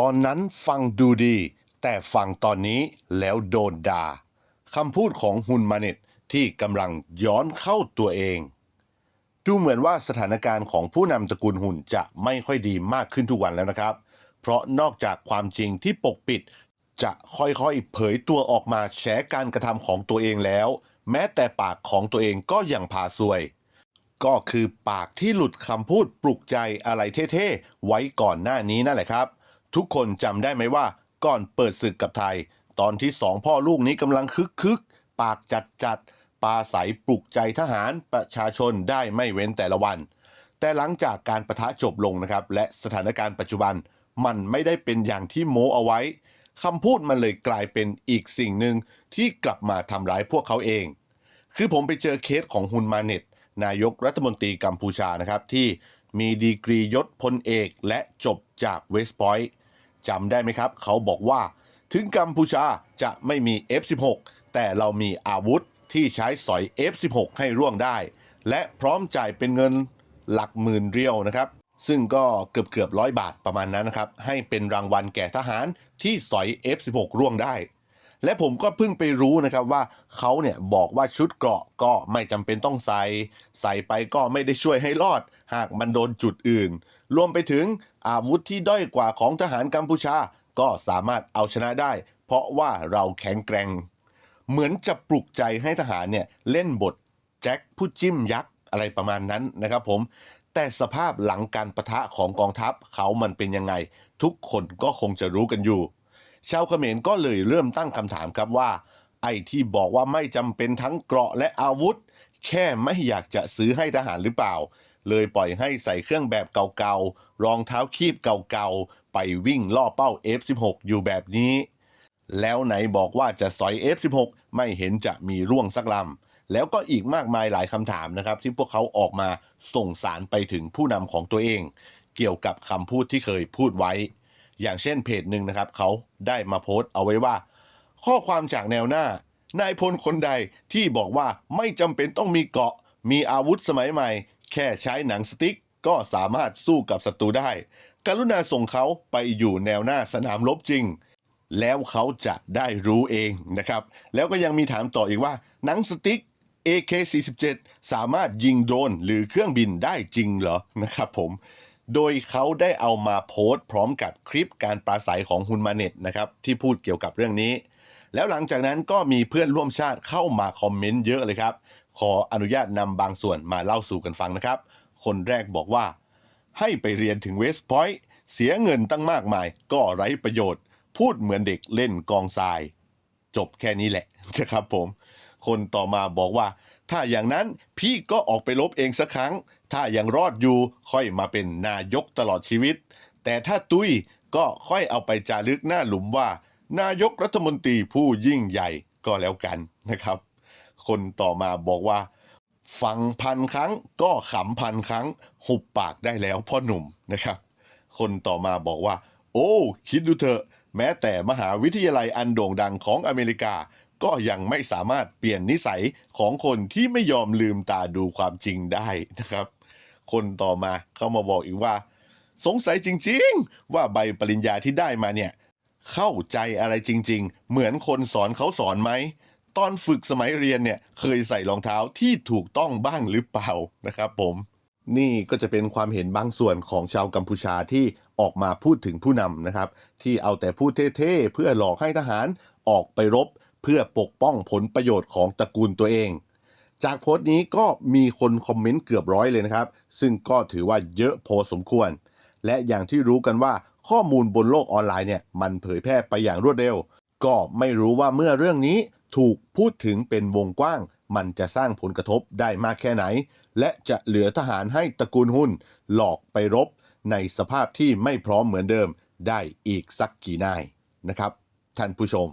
ตอนนั้นฟังดูดี แต่ฟังตอนนี้แล้วโดนด่าคำพูดของฮุนมาเน็ตที่กำลังย้อนเข้าตัวเอง ดูเหมือนว่าสถานการณ์ของผู้นำตระกูลหุ่นจะไม่ค่อยดีมากขึ้นทุกวันแล้วนะครับ เพราะนอกจากความจริงที่ปกปิด จะค่อยๆ เผยตัวออกมาแฉการกระทำของตัวเองแล้ว แม้แต่ปากของตัวเองก็ยังพาซวย ก็คือปากที่หลุดคำพูดปลุกใจอะไรเท่ๆ ไว้ก่อนหน้านี้นั่นแหละครับ ทุกคนจำได้ไหมว่าก่อนเปิดศึกกับไทย ตอนที่สองพ่อลูกนี้กำลังคึกคึกปากจัดจัดปาใสปลุกใจทหารประชาชนได้ไม่เว้นแต่ละวัน แต่หลังจากการประทะจบลงนะครับ และสถานการณ์ปัจจุบันมันไม่ได้เป็นอย่างที่โม้เอาไว้คำพูดมันเลยกลายเป็นอีกสิ่งหนึ่งที่กลับมาทำร้ายพวกเขาเอง คือผมไปเจอเคสของฮุนมาเน็ต นายกรัฐมนตรีกัมพูชานะครับที่มีดีกรียศพลเอกและจบจากเวสต์พอยต์ จำได้ไหมครับ เขาบอกว่า ถึงกัมพูชาจะไม่มี F16 แต่เรามีอาวุธที่ใช้สอย F16 ให้ร่วงได้ และพร้อมจ่ายเป็นเงินหลักหมื่นเรียวนะครับ ซึ่งก็เกือบเกือบร้อยบาทประมาณนั้นนะครับ ให้เป็นรางวัลแก่ทหารที่สอย F16 ร่วงได้ และผมก็เพิ่งไปรู้นะครับว่าเขาเนี่ยบอกว่าชุดเกราะก็ไม่จำเป็นต้องใส่ ใส่ไปก็ไม่ได้ช่วยให้รอด หากมันโดนจุดอื่น รวมไปถึงอาวุธที่ด้อยกว่าของทหารกัมพูชา ก็สามารถเอาชนะได้ เพราะว่าเราแข็งแกร่ง เหมือนจะปลุกใจให้ทหารเนี่ยเล่นบทแจ็คผู้จิ้มยักษ์อะไรประมาณนั้นนะครับผมแต่สภาพหลังการประทะของกองทัพเขามันเป็นยังไง ทุกคนก็คงจะรู้กันอยู่ ชาวเขมรก็เลยเริ่มตั้งคำถามครับว่า ไอ้ที่บอกว่าไม่จำเป็นทั้งเกราะและอาวุธ แค่ไม่อยากจะซื้อให้ทหารหรือเปล่า เลยปล่อยให้ใส่เครื่องแบบเก่าๆรองเท้าคีบเก่าๆไปวิ่งล่อเป้า F16 อยู่แบบนี้ แล้วไหนบอกว่าจะสอย F16 ไม่เห็นจะมีร่วงสักลำแล้วก็อีกมากมายหลายคำถามนะครับ ที่พวกเขาออกมาส่งสารไปถึงผู้นำของตัวเอง เกี่ยวกับคำพูดที่เคยพูดไว้ อย่างเช่นเพจหนึ่งนะครับ เขาได้มาโพสต์เอาไว้ว่า ข้อความจากแนวหน้า นายพลคนใดที่บอกว่าไม่จำเป็นต้องมีเกราะ มีอาวุธสมัยใหม่ แค่ใช้หนังสติ๊กก็สามารถสู้กับศัตรูได้ กรุณาส่งเขาไปอยู่แนวหน้าสนามรบจริง แล้วเขาจะได้รู้เองนะครับ แล้วก็ยังมีถามต่ออีกว่า หนังสติ๊ก AK47 สามารถยิงโดรนหรือเครื่องบินได้จริงเหรอนะครับผม โดยเขาได้เอามาโพสต์พร้อมกับคลิปการปราศัยของฮุนมาเน็ตนะครับที่พูดเกี่ยวกับเรื่องนี้ แล้วหลังจากนั้นก็มีเพื่อนร่วมชาติเข้ามาคอมเมนต์เยอะเลยครับ ขออนุญาตนำบางส่วนมาเล่าสู่กันฟังนะครับ คนแรกบอกว่า ให้ไปเรียนถึงเวสต์พอยต์เสียเงินตั้งมากมาย ก็ไร้ประโยชน์ พูดเหมือนเด็กเล่นกองทราย จบแค่นี้แหละนะครับผม คนต่อมาบอกว่า ถ้าอย่างนั้นพี่ก็ออกไปลบเองสักครั้ง ถ้ายังรอดอยู่ค่อยมาเป็นนายกตลอดชีวิต แต่ถ้าตุ้ยก็ค่อยเอาไปจารึกหน้าหลุมว่า นายกรัฐมนตรีผู้ยิ่งใหญ่ก็แล้วกันนะครับ คนต่อมาบอกว่า ฟังพันครั้งก็ขำพันครั้ง หุบปากได้แล้วพ่อหนุ่มนะครับ คนต่อมาบอกว่า โอ้ คิดดูเถอะ แม้แต่มหาวิทยาลัยอันโด่งดังของอเมริกา ก็ยังไม่สามารถเปลี่ยนนิสัยของคนที่ไม่ยอมลืมตาดูความจริงได้นะครับ คนต่อมาเข้ามาบอกอีกว่า สงสัยจริงๆ ว่าใบปริญญาที่ได้มาเนี่ย เข้าใจอะไรจริง ๆ เหมือนคนสอนเขาสอนไหมตอนฝึกสมัยเรียนเนี่ยเคยใส่รองเท้าที่ถูกต้องบ้างหรือเปล่านะครับผมนี่ก็จะเป็นความเห็นบางส่วนของชาวกัมพูชาที่ออกมาพูดถึงผู้นำนะครับ ที่เอาแต่พูดเท่ๆเพื่อหลอกให้ทหารออกไปรบ เพื่อปกป้องผลประโยชน์ของตระกูลตัวเอง จากโพสต์นี้ก็มีคนคอมเมนต์เกือบร้อยเลยนะครับ ซึ่งก็ถือว่าเยอะพอสมควร และอย่างที่รู้กันว่าข้อมูลบนโลกออนไลน์เนี่ยมันเผยแพร่ไปอย่างรวดเร็ว ก็ไม่รู้ว่าเมื่อเรื่องนี้ถูกพูดถึงเป็นวงกว้าง มันจะสร้างผลกระทบได้มากแค่ไหน และจะเหลือทหารให้ตระกูลหุ้น หลอกไปรบ ในสภาพที่ไม่พร้อมเหมือนเดิมได้อีกสักกี่นายนะครับท่านผู้ชม